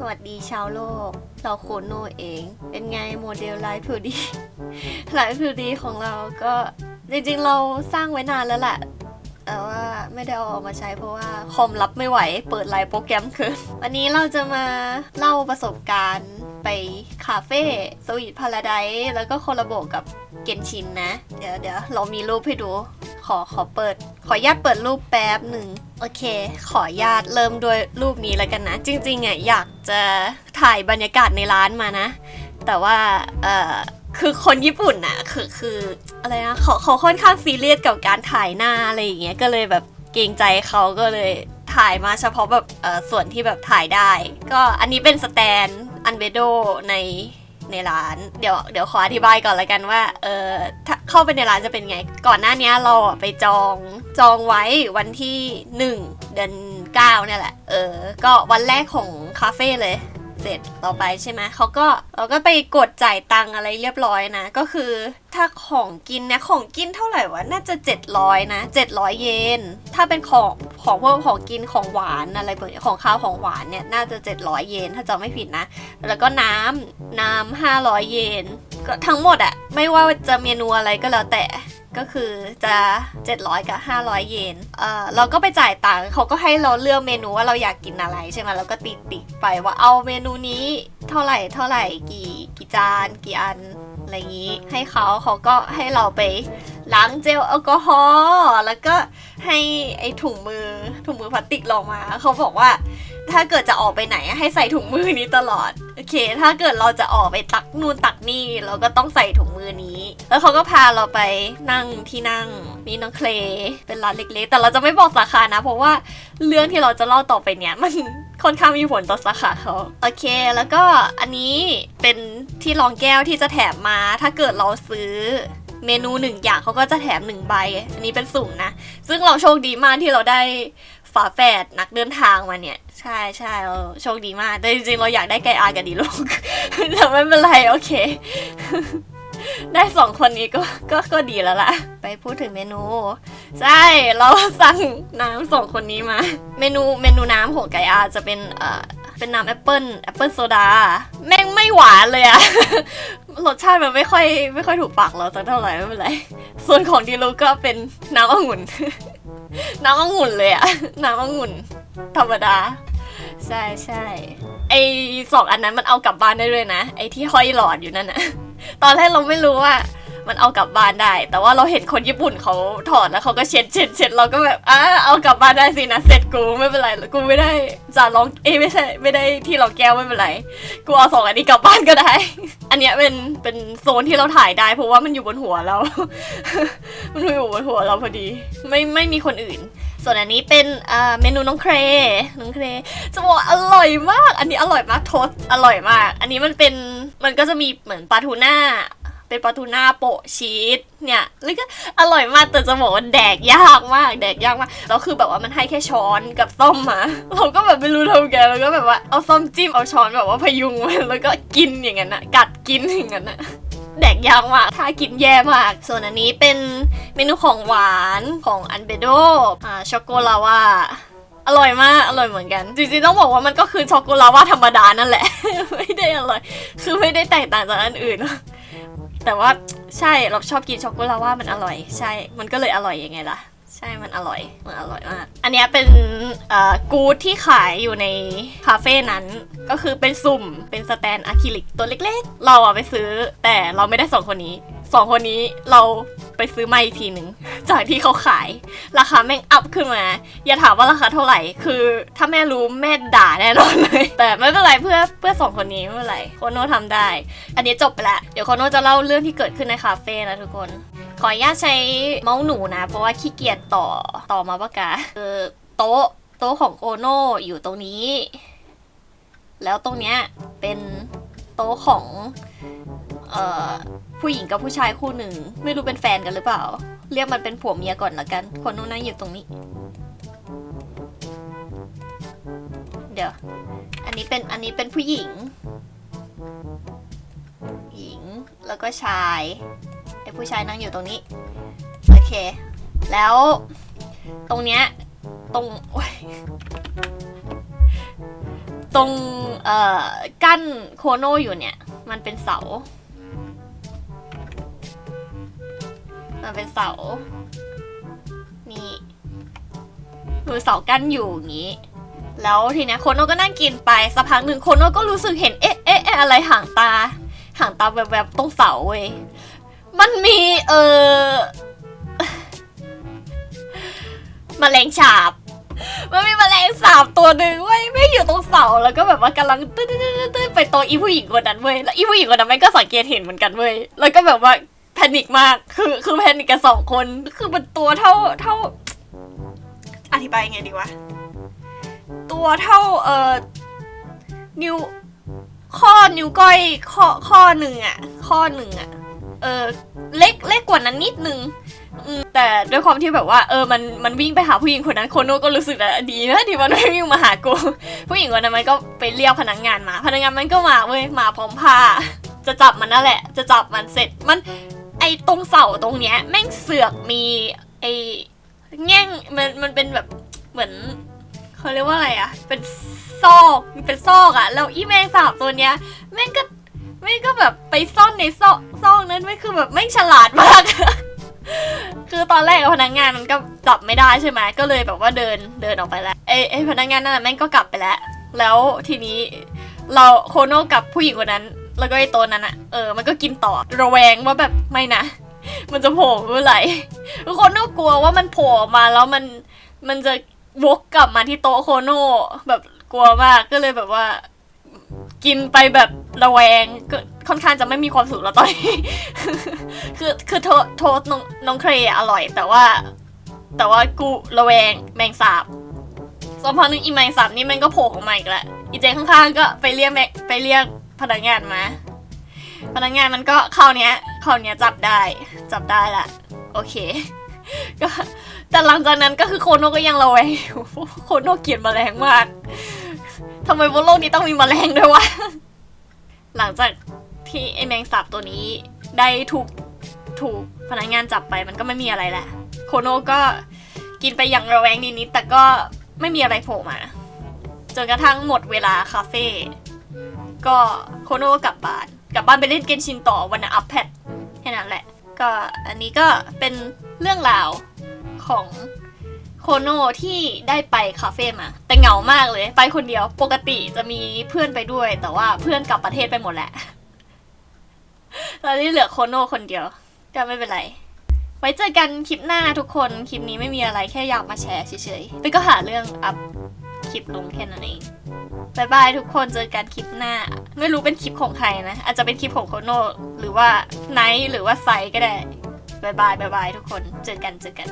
สวัสดีชาวโลกเราโคโนเอง เป็นไงโมเดลไลฟ์ทูดีไลฟ์ทูดีของเราก็จริงๆเราสร้างไว้นานแล้วแหละ แต่ว่าไม่ได้เอาออกมาใช้เพราะว่าคอมรับไม่ไหว เปิดไลฟ์โปรแกรมเกินวันนี้เราจะมาเล่าประสบการณ์ไปคาเฟ่สวีทพาราไดแล้วก็โคลาโบกับเกนชินนะ เดี๋ยวเดี๋ยวเรามีรูปให้ดู ขอขอเปิด ขอญาตเปิดรูปแป๊บหนึ่งโอเค ขอญาตเริ่มด้วยรูปนี้แล้วกันนะ จริงๆอะอยากจะถ่ายบรรยากาศในร้านมานะ แต่ว่าเอ่อ คือคนญี่ปุ่นน่ะคือคืออะไรนะเขาเขาค่อนข้างซีเรียสกับการถ่ายหน้าอะไรอย่างเงี้ยก็เลยแบบเกรงใจเขาก็เลยถ่ายมาเฉพาะแบบเออส่วนที่แบบถ่ายได้ ก็อันนี้เป็นสแตนอันเบโดในในร้านเดี๋ยวเดี๋ยวขออธิบายก่อนละกันว่าเออถ้าเข้าไปในร้านจะเป็นไง ก่อนหน้านี้เราไปจองจองไว้วันที่ 1 เดือน9เนี่ยแหละเออก็วันแรกของคาเฟ่เลย เสร็จต่อไปใช่ไหมเขาก็เราก็ไปกดจ่ายตังอะไรเรียบร้อยนะ ก็คือถ้าของกินเนี่ยของกินเท่าไหร่วะน่าจะ 700 นะ 700 เยนถ้าเป็นของของพวกของกินของหวานอะไรแบบนี้ของข้าวของหวานเนี่ยน่าจะ 700 เยนถ้าจำไม่ผิดนะ แล้วก็น้ำน้ำ500 เยนก็ทั้งหมดอะไม่ว่าจะเมนูอะไรก็แล้วแต่ ก็คือจะ 700 กับ 500 เยน เอ่อเราก็ไปจ่ายตังค์เขาก็ให้เราเลือกเมนูว่าเราอยากกินอะไรใช่ไหมเราก็ติดติดๆไปว่าเอาเมนูนี้เท่าไหร่เท่าไหร่กี่กี่จานกี่อันอะไรอย่างนี้ ให้เขาเขาก็ให้เราไปล้างเจลแอลกอฮอล์แล้วก็ให้ไอ้ถุงมือถุงมือพลาสติกลงมา เขาบอกว่า ถ้าเกิดจะออกไปไหนให้ใส่ถุงมือนี้ตลอด โอเค ถ้าเกิดเราจะออกไปตักนู่นตักนี่เราก็ต้องใส่ถุงมือนี้ แล้วเขาก็พาเราไปนั่งที่นั่งมีน้องเคลเป็นร้านเล็กๆ แต่เราจะไม่บอกสาขานะ เพราะว่าเรื่องที่เราจะเล่าต่อไปเนี้ยมันค่อนข้างมีผลต่อสาขาเขาโอเค แล้วก็อันนี้เป็นที่รองแก้วที่จะแถมมา ถ้าเกิดเราซื้อเมนูหนึ่งอย่างเขาก็จะแถมหนึ่งใบ อันนี้เป็นสุ่มนะ ซึ่งเราโชคดีมากที่เราได้ ฝาแฝดนักเดินทางมาเนี่ย ใช่ใช่เราโชคดีมาก แต่จริงๆ เราอยากได้ไกอากับดีลูกแต่ไม่เป็นไร โอเค ได้สองคนนี้ก็ก็ก็ดีแล้วล่ะ ไปพูดถึงเมนู ใช่ เราสั่งน้ำสองคนนี้มา เมนูเมนูน้ำของไกอาจะเป็นเอ่อเป็นน้ำแอปเปิลแอปเปิลโซดาแม่งไม่หวานเลยอะรสชาติมันไม่ค่อยไม่ค่อยถูกปากเราสักเท่าไหร่ไม่เป็นไร ส่วนของดีลูกก็เป็นน้ำองุ่น น้ำองุ่นเลยอะน้ำองุ่น ธรรมดา ใช่ใช่ไอสองอันนั้นมันเอากลับบ้านได้เลยนะ ไอที่ห้อยหลอดอยู่นั่นอะตอนแรกเราไม่รู้ว่า มันเอากลับบ้านได้ แต่ว่าเราเห็นคนญี่ปุ่นเขาถอดแล้วเขาก็เช็ดเช็ดเช็ดเราก็แบบอ่าเอากลับบ้านได้สินะเสร็จกูไม่เป็นไรกูไม่ได้จะลองเอ้ยไม่ใช่ไม่ได้ที่เราแก้วไม่เป็นไรกูเอาสองอันนี้กลับบ้านก็ได้ อันเนี้ยเป็นเป็นโซนที่เราถ่ายได้ เพราะว่ามันอยู่บนหัวเรา มันอยู่บนหัวเราพอดี ไม่ไม่มีคนอื่น ส่วนอันนี้เป็นอ่าเมนูน้องเครน้องเครจะบอกอร่อยมาก อันนี้อร่อยมากโทสต์อร่อยมาก อันนี้มันเป็นมันก็จะมีเหมือนปลาทูน่า เป็นปลาทูน่าโปะชีสเนี่ยแล้วก็อร่อยมากแต่จะบอกว่าแดกยากมากแดกยากมากแล้วคือแบบว่ามันให้แค่ช้อนกับส้มมาเราก็แบบไม่รู้ทำไงแล้วก็แบบว่าเอาส้มจิ้มเอาช้อนแบบว่าพยุงมันแล้วก็กินอย่างนั้นนะกัดกินอย่างนั้นนะแดกยากมากถ้ากินแย่มาก ส่วนอันนี้เป็นเมนูของหวานของอันเบโดอ่าช็อกโกลาวาอร่อยมาก อร่อยเหมือนกัน จริงๆ ต้องบอกว่ามันก็คือช็อกโกลาวาธรรมดานั่นแหละ ไม่ได้อร่อย คือไม่ได้แตกต่างจากอันอื่น แต่ว่าใช่เราชอบกินช็อกโกแลตว่ามันอร่อย ใช่มันก็เลยอร่อยยังไงล่ะ ใช่มันอร่อยมันอร่อยมากอันนี้เป็นกู๊ดที่ขายอยู่ในคาเฟ่นั้นก็คือเป็นสุ่มเป็นสแตนอะคริลิกตัวเล็กๆ เราอะไปซื้อ แต่เราไม่ได้สองคนนี้ สองคนนี้เราไปซื้อมาอีกทีหนึ่งจากที่เขาขาย ราคาแม่งอัพขึ้นมา อย่าถามว่าราคาเท่าไหร่ คือถ้าแม่รู้แม่ด่าแน่นอนเลย แต่ไม่เป็นไรเพื่อเพื่อสองคนนี้ไม่เป็นไรโคโน่ทำได้ อันนี้จบไปแล้วเดี๋ยวโคโน่จะเล่าเรื่องที่เกิดขึ้นในคาเฟ่นะทุกคน ขออนุญาตใช้เมาส์หนูนะ เพราะว่าขี้เกียจต่อต่อมาปากกาคือโต๊ะโต๊ะของโคโน่อยู่ตรงนี้ แล้วตรงเนี้ยเป็นโต๊ะของเอ่อ ผู้หญิงกับผู้ชายคู่หนึ่ง ไม่รู้เป็นแฟนกันหรือเปล่า เรียกมันเป็นผัวเมียก่อนละกัน คนนู้นนั่งอยู่ตรงนี้ เดี๋ยว อันนี้เป็นอันนี้เป็นผู้หญิง หญิงแล้วก็ชายไอ้ผู้ชายนั่งอยู่ตรงนี้ โอเค แล้วตรงเนี้ยตรงตรงเอ่อกั้นโคโนอยู่เนี่ย มันเป็นเสา มันเป็นเสา นี่คือเสากั้นอยู่อย่างนี้ แล้วทีเนี้ยโคโนก็นั่งกินไปสักพักหนึ่งโคโนก็รู้สึกเห็นเอ๊ะเอ๊ะเอ๊ะอะไรห่างตา ห่างตาแบบแบบๆตรงเสาเว้ย มันมีเออแมลงฉาบมันมีแมลงสาบตัวหนึ่งเว้ยไม่อยู่ตรงเสาแล้วก็แบบว่ากำลังตื้นตื้นตื้นตื้นไปตัวอีผู้หญิงคนนั้นเว้ยแล้วอีผู้หญิงคนนั้นม่งก็สังเกตเห็นเหมือนกันเว้ยแล้วก็แบบว่า แพนิคมาก คือคือแพนิคกันสองคน คือมันตัวเท่าเท่า อธิบายยังไงดีวะ ตัวเท่าเอ่อนิ้วข้อนิ้วก้อยข้อข้อหนึ่งอะข้อหนึ่งอะเออเล็กเล็กกว่านั้นนิดนึงแต่ด้วยความที่แบบว่าเออมันมันวิ่งไปหาผู้หญิงคนนั้นโคโน่ก็รู้สึกว่าดีนะที่มันไม่วิ่งมาหากูผู้หญิงคนนั้นมันก็ไปเรียกพนักงานมา พนักงานมันก็มาเว้ยมาพร้อมผ้าจะจับมันนั่นแหละ จะจับมันเสร็จมัน อตรงเสาตรงเนี้ย แม่งเสือกมีไอแง่งมันมันเป็นแบบเหมือนเขาเรียกว่าอะไรอะเป็นซอกเป็นซอกอะแล้วอีแมงสาบตัวเนี้ยแม่งก็แม่งก็แบบไปซ่อนในซอกซอกนั้นไว้ยคือแบบแม่งฉลาดมาก คือตอนแรกพนักงานมันก็จับไม่ได้ใช่ไหมก็เลยแบบว่าเดินเดินออกไปแล้วไอ้ไอ้พนักงานนั่นนะแม่งก็กลับไปแล้ว แล้วทีนี้เราโคโน่กับผู้หญิงคนนั้น แล้วก็ไอ้ตัวนั้นอะเออมันก็กินต่อระแวงว่าแบบไม่นะ มันจะโผล่เมื่อไหร่โคโน่กลัวว่ามันโผล่มาแล้วมันมันจะวกกลับมาที่โต๊ะโคโน่แบบกลัวมากก็เลยแบบว่า กินไปแบบระแวงก็ค่อนข้างจะไม่มีความสุขแล้วตอนนี้ คือคือโทโทษน้องน้องเครอะอร่อย แต่ว่า แต่ว่ากูระแวงแมงสาบสักพักหนึงอีแมงสาบนี่มันก็โผล่ออกมาอีกแล้วอีเจข้างๆก็ไปเรียกแมไปเรียก พนักงานมา พนักงานมันก็คราเนี้ยคราเนี้ยจับได้จับได้ละโอเคก็แต่หลังจากนั้นก็คือโคโน่ก็ยังระแวงอยู่โคโน่เกลียดแมลงมากทำไมบนโลกนี้ต้องมีแมลงด้วยวะหลังจากที่ไอแมงสาบตัวนี้ได้ถูกถูกพนักงานจับไปมันก็ไม่มีอะไรแหละโคโน่ก็กินไปอย่างระแวงนิดๆแต่ก็ไม่มีอะไรโผล่มาจนกระทั่งหมดเวลาคาเฟ่ ก็โคโน่ก็กลับบ้าน กลับบ้านไปเล่นเกนชินต่อวันอัพแพดแค่นั้นแหละ ก็อันนี้ก็เป็นเรื่องราวของโคโน่ที่ได้ไปคาเฟ่มา แต่เหงามากเลย ไปคนเดียวปกติจะมีเพื่อนไปด้วย แต่ว่าเพื่อนกลับประเทศไปหมดแหละตอนนี้เหลือโคโน่คนเดียว ก็ไม่เป็นไร ไว้เจอกันคลิปหน้าทุกคน คลิปนี้ไม่มีอะไรแค่อยากมาแชร์เฉยๆแล้วก็หาเรื่องอัพ ลิปลงแค่นั้นเองบายบายทุกคนเจอกันคลิปหน้า ไม่รู้เป็นคลิปของใครนะ อาจจะเป็นคลิปของโคโนหรือว่าไนท์หรือว่าไซก็ได้บายบายบายบายทุกคนเจอกันเจอกัน